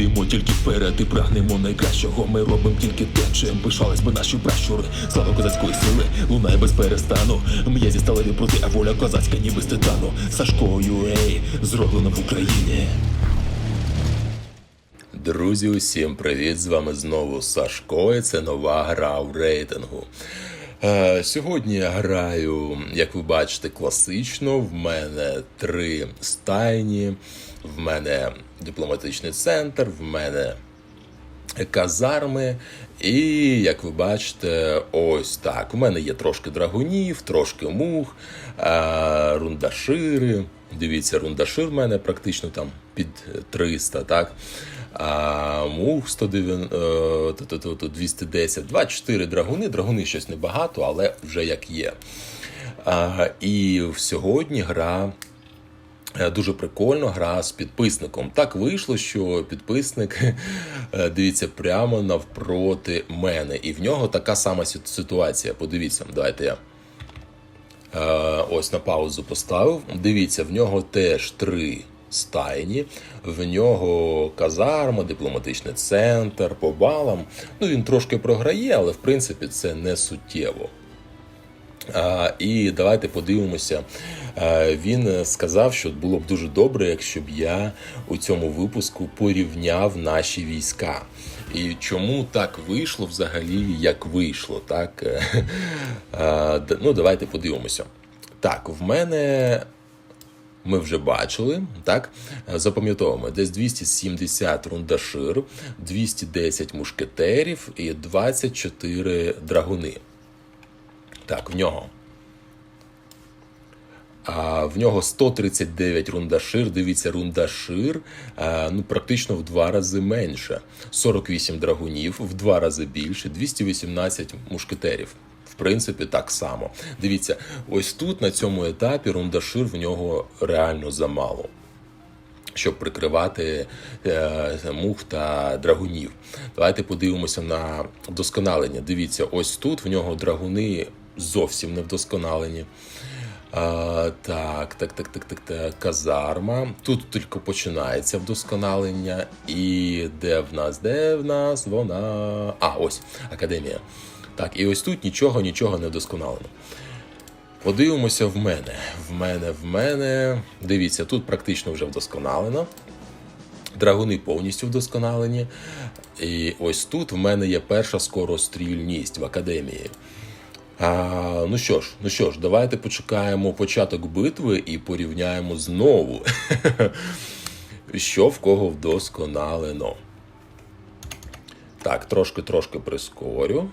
Йдемо тільки вперед і прагнемо найкращого. Ми робимо тільки те, чим пишались би наші пращури. Слава козацької сили, лунає без перестану. М'язі сталеві проти, а воля козацька, ніби з титану. Сашкою, ей, зроблено в Україні. Друзі, усім привіт! З вами знову Сашко, і це нова гра в рейтингу. Е, сьогодні я граю, як ви бачите, класично. В мене три стайні, в мене дипломатичний центр, в мене казарми. І як ви бачите, ось так. У мене є трошки драгунів, трошки мух, е, рундашири. Дивіться, рундашир в мене практично там під 300, так? А мух 190, е, то- то- то- то 210, 24 драгуни. Драгуни щось небагато, але вже як є. А, і сьогодні гра Дуже прикольно гра з підписником. Так вийшло, що підписник е, дивіться прямо навпроти мене, і в нього така сама ситуація. Подивіться, давайте я е, ось на паузу поставив. Дивіться, в нього теж три стайні, в нього казарма, дипломатичний центр по балам. Ну він трошки програє, але в принципі це не суттєво. І давайте подивимося. Він сказав, що було б дуже добре, якщо б я у цьому випуску порівняв наші війська. І чому так вийшло взагалі, як вийшло, так? Ну, давайте подивимося. Так, в мене ми вже бачили, так? Запам'ятовуємо, десь 270 рундашир, 210 мушкетерів і 24 драгуни. Так, в нього. А в нього 139 рундашир. Дивіться, рундашир а, ну, практично в два рази менше. 48 драгунів, в два рази більше, 218 мушкетерів. В принципі, так само. Дивіться, ось тут на цьому етапі рундашир в нього реально замало щоб прикривати е, мух та драгунів. Давайте подивимося на вдосконалення. Дивіться, ось тут в нього драгуни зовсім не вдосконалені. А, так, так, так, так, так, так, казарма. Тут тільки починається вдосконалення. І де в нас? Де в нас вона? А, ось академія. Так, і ось тут нічого, нічого не вдосконалено. Подивимося в мене. В мене, в мене. Дивіться, тут практично вже вдосконалено. Драгуни повністю вдосконалені. І ось тут в мене є перша скорострільність в академії. А, ну що ж, ну що ж, давайте почекаємо початок битви і порівняємо знову, що в кого вдосконалено. Так, трошки-трошки прискорю.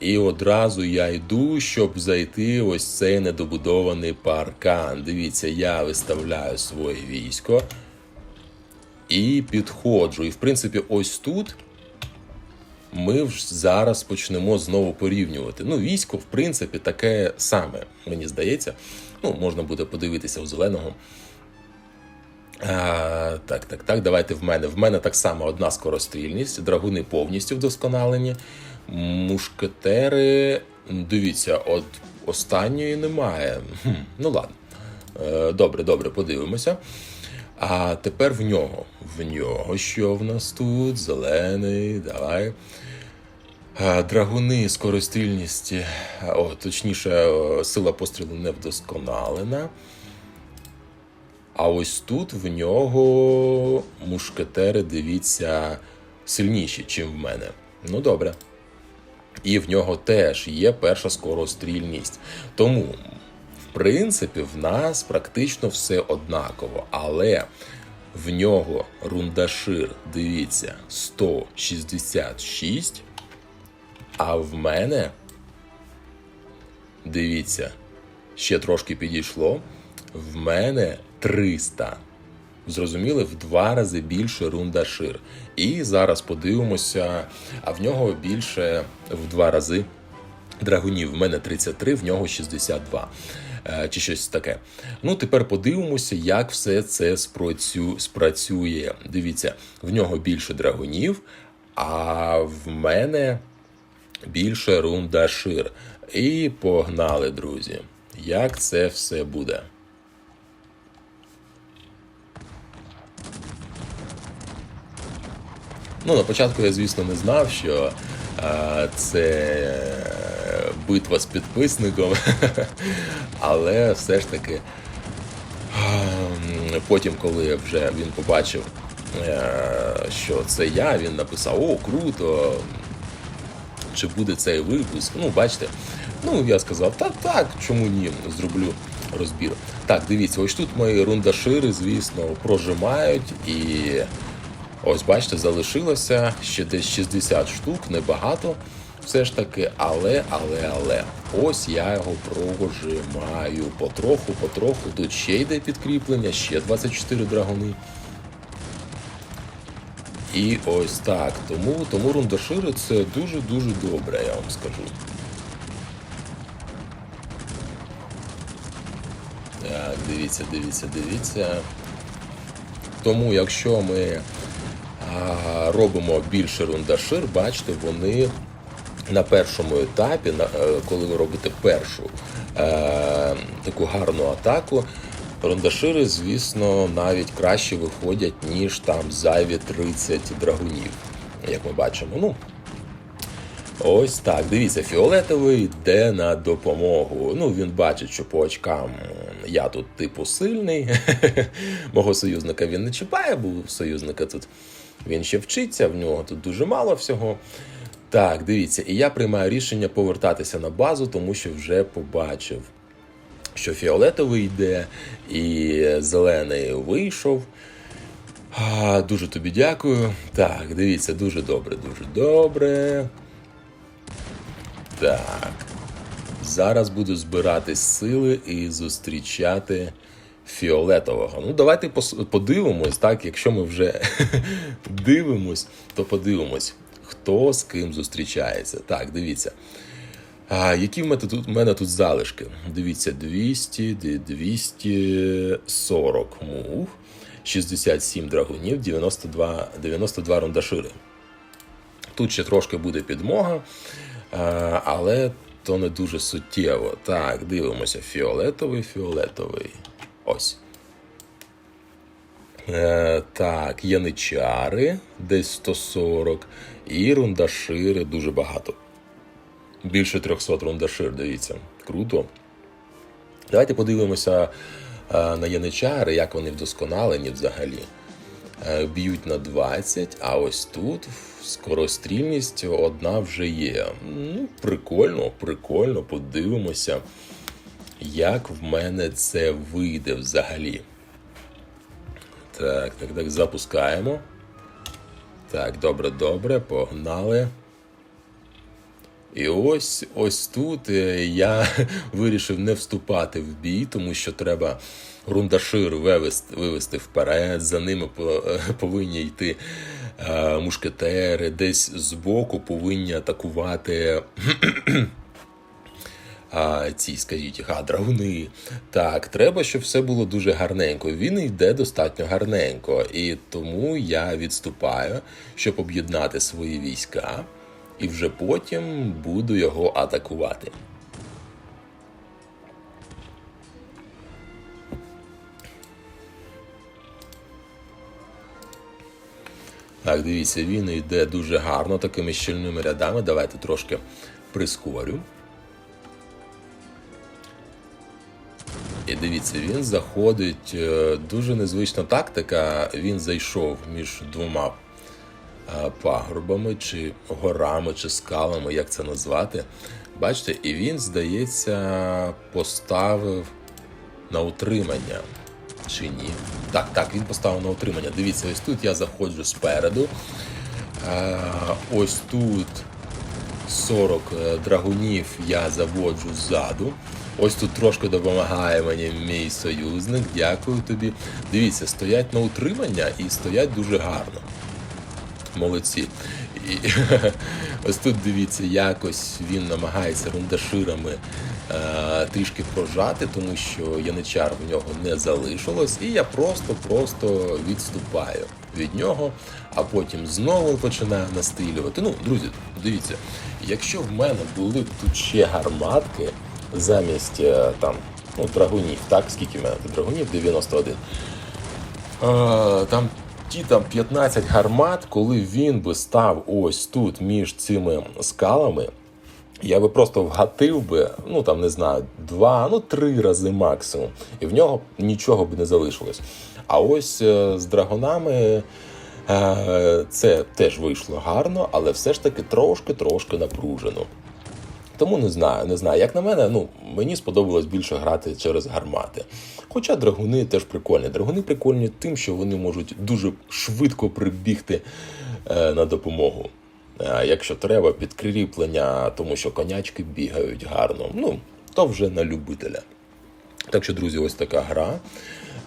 І одразу я йду, щоб зайти ось цей недобудований паркан. Дивіться, я виставляю своє військо і підходжу. І в принципі, ось тут ми вже зараз почнемо знову порівнювати. Ну, військо, в принципі, таке саме, мені здається. Ну, можна буде подивитися у зеленого. А, так, так, так. Давайте в мене. В мене так само одна скорострільність, драгуни повністю вдосконалені. Мушкетери. Дивіться, от останньої немає. Хм, ну ладно. Е, Добре, добре, подивимося. А тепер в нього. В нього що в нас тут? Зелений, давай. Драгуни, скорострільність, о, точніше, сила пострілу не вдосконалена. А ось тут в нього мушкетери, дивіться, сильніші, чим в мене. Ну добре. І в нього теж є перша скорострільність. Тому, принципі, в нас практично все однаково. Але в нього рундашир, дивіться, 166. А в мене, дивіться, ще трошки підійшло. В мене 300. Зрозуміли, в два рази більше рундашир. І зараз подивимося, а в нього більше в два рази драгунів. В мене 33, в нього 62. Е, чи щось таке. Ну, тепер подивимося, як все це спрацює. Дивіться, в нього більше драгунів, а в мене більше рундашир. І погнали, друзі. Як це все буде? Ну, на початку я, звісно, не знав, що а, це битва з підписником, але все ж таки. Ем, Потім, коли вже він побачив, е, що це я, він написав: О, круто! Чи буде цей випуск? Ну, бачите. Ну, я сказав, так, так, чому ні, зроблю розбір. Так, дивіться, ось тут мої рундашири, звісно, прожимають і. Ось, бачите, залишилося ще десь 60 штук, небагато. Все ж таки, але, але, але. Ось я його прожимаю потроху, потроху. Тут ще йде підкріплення, ще 24 драгуни. І ось так. Тому, тому рундашири це дуже-дуже добре, я вам скажу. Так, дивіться, дивіться, дивіться. Тому, якщо ми а, робимо більше рундашир, бачите, вони на першому етапі, е, коли ви робите першу е, таку гарну атаку, рундашири, звісно, навіть краще виходять, ніж там зайві 30 драгунів, як ми бачимо. Ну, Ось так. Дивіться, фіолетовий йде на допомогу. Ну, він бачить, що по очкам я тут типу сильний. Мого союзника він не чіпає, бо союзника тут він ще вчиться, в нього тут дуже мало всього. Так, дивіться, і я приймаю рішення повертатися на базу, тому що вже побачив, що фіолетовий йде, і зелений вийшов. А, дуже тобі дякую. Так, дивіться, дуже добре, дуже добре. Так. Зараз буду збирати сили і зустрічати фіолетового. Ну, давайте подивимось, так, якщо ми вже дивимось, то подивимось, хто з ким зустрічається. Так, дивіться. А, які в мене тут, в мене тут залишки? Дивіться, 200, 240 мув, 67 драгунів, 92, 92 рундашири. Тут ще трошки буде підмога, але то не дуже суттєво. Так, дивимося. Фіолетовий, фіолетовий. Ось. Е, так, яничари десь 140. І рундашири дуже багато. Більше 300 рундашир, дивіться. Круто. Давайте подивимося е, на яничари, як вони вдосконалені взагалі. Е, Б'ють на 20, а ось тут скорострільність одна вже є. Ну, прикольно, прикольно, подивимося, як в мене це вийде взагалі. Так, так, так, запускаємо. Так, добре, добре, погнали. І ось ось тут е, я вирішив не вступати в бій, тому що треба рундашир вивести, вивести вперед. За ними е, повинні йти е, мушкетери, десь збоку повинні атакувати. А, ці, скажіть, а, драгуни. Так, треба, щоб все було дуже гарненько. Він йде достатньо гарненько. І тому я відступаю, щоб об'єднати свої війська, і вже потім буду його атакувати. Так, дивіться, він йде дуже гарно такими щільними рядами. Давайте трошки прискорю. Дивіться, він заходить е, дуже незвична тактика. Він зайшов між двома е, пагорбами, чи горами, чи скалами, як це назвати. Бачите, і він, здається, поставив на утримання. Чи ні? Так, так, він поставив на утримання. Дивіться, ось тут я заходжу спереду. Е, ось тут 40 е, драгунів я заводжу ззаду. Ось тут трошки допомагає мені мій союзник. Дякую тобі. Дивіться, стоять на утримання і стоять дуже гарно. Молодці. І ось тут дивіться, якось він намагається рундаширами е, трішки прожати, тому що яничар в нього не залишилось, і я просто-просто відступаю від нього, а потім знову починаю настрілювати. Ну, друзі, дивіться, якщо в мене були б тут ще гарматки замість е, там, ну, драгунів, так, скільки в мене драгунів? 91. Е, там ті там 15 гармат, коли він би став ось тут між цими скалами, я би просто вгатив би, ну там не знаю, два, ну три рази максимум, і в нього нічого б не залишилось. А ось е, з драгонами це теж вийшло гарно, але все ж таки трошки-трошки напружено. Тому не знаю, не знаю. Як на мене, ну мені сподобалось більше грати через гармати. Хоча драгуни теж прикольні. Драгуни прикольні тим, що вони можуть дуже швидко прибігти е, на допомогу. Е, якщо треба, підкріплення, тому що конячки бігають гарно. Ну, то вже на любителя. Так що, друзі, ось така гра.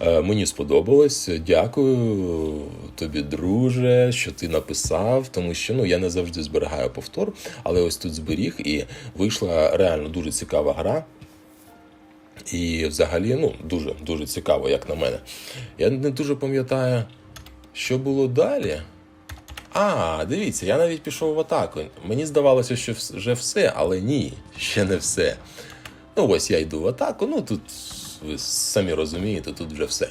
Е, Мені сподобалось. Дякую тобі, друже, що ти написав, тому що ну я не завжди зберігаю повтор, але ось тут зберіг і вийшла реально дуже цікава гра. І взагалі, ну, дуже дуже цікаво, як на мене. Я не дуже пам'ятаю, що було далі. А, дивіться, я навіть пішов в атаку. Мені здавалося, що вже все, але ні, ще не все. Ну, ось я йду в атаку. Ну тут ви самі розумієте, тут вже все.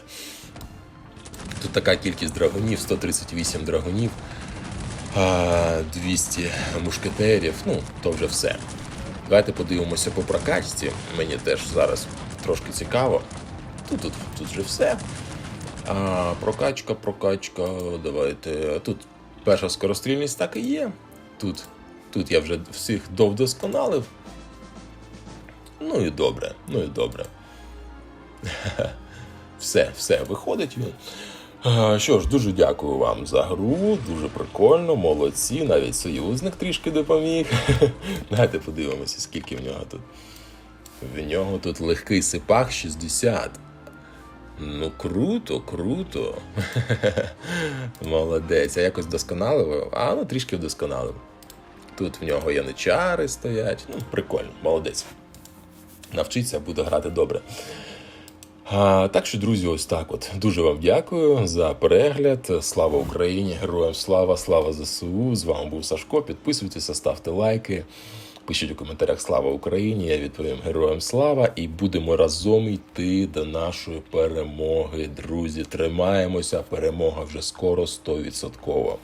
Тут така кількість драгунів, 138 драгунів, 200 мушкетерів, ну, то вже все. Давайте подивимося по прокачці. Мені теж зараз трошки цікаво. Тут, тут, тут вже все. А, прокачка, прокачка. Давайте. Тут перша скорострільність так і є. Тут, тут я вже всіх довдосконалив. Ну і добре, ну і добре. Все, все, виходить він. Що ж, дуже дякую вам за гру, дуже прикольно, молодці, навіть союзник трішки допоміг. Давайте подивимося, скільки в нього тут. В нього тут легкий сипах 60. Ну, круто, круто. Молодець. А якось досконалив? А, ну трішки вдосконалив. Тут в нього яничари стоять. Ну, прикольно, молодець. Навчиться, буде грати добре. Так що, друзі, ось так от. Дуже вам дякую за перегляд. Слава Україні! Героям слава, слава ЗСУ! З вами був Сашко. Підписуйтеся, ставте лайки. Пишіть у коментарях Слава Україні! Я відповім Героям слава і будемо разом йти до нашої перемоги. Друзі, тримаємося. Перемога вже скоро 100%.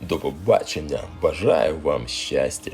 До побачення. Бажаю вам щастя!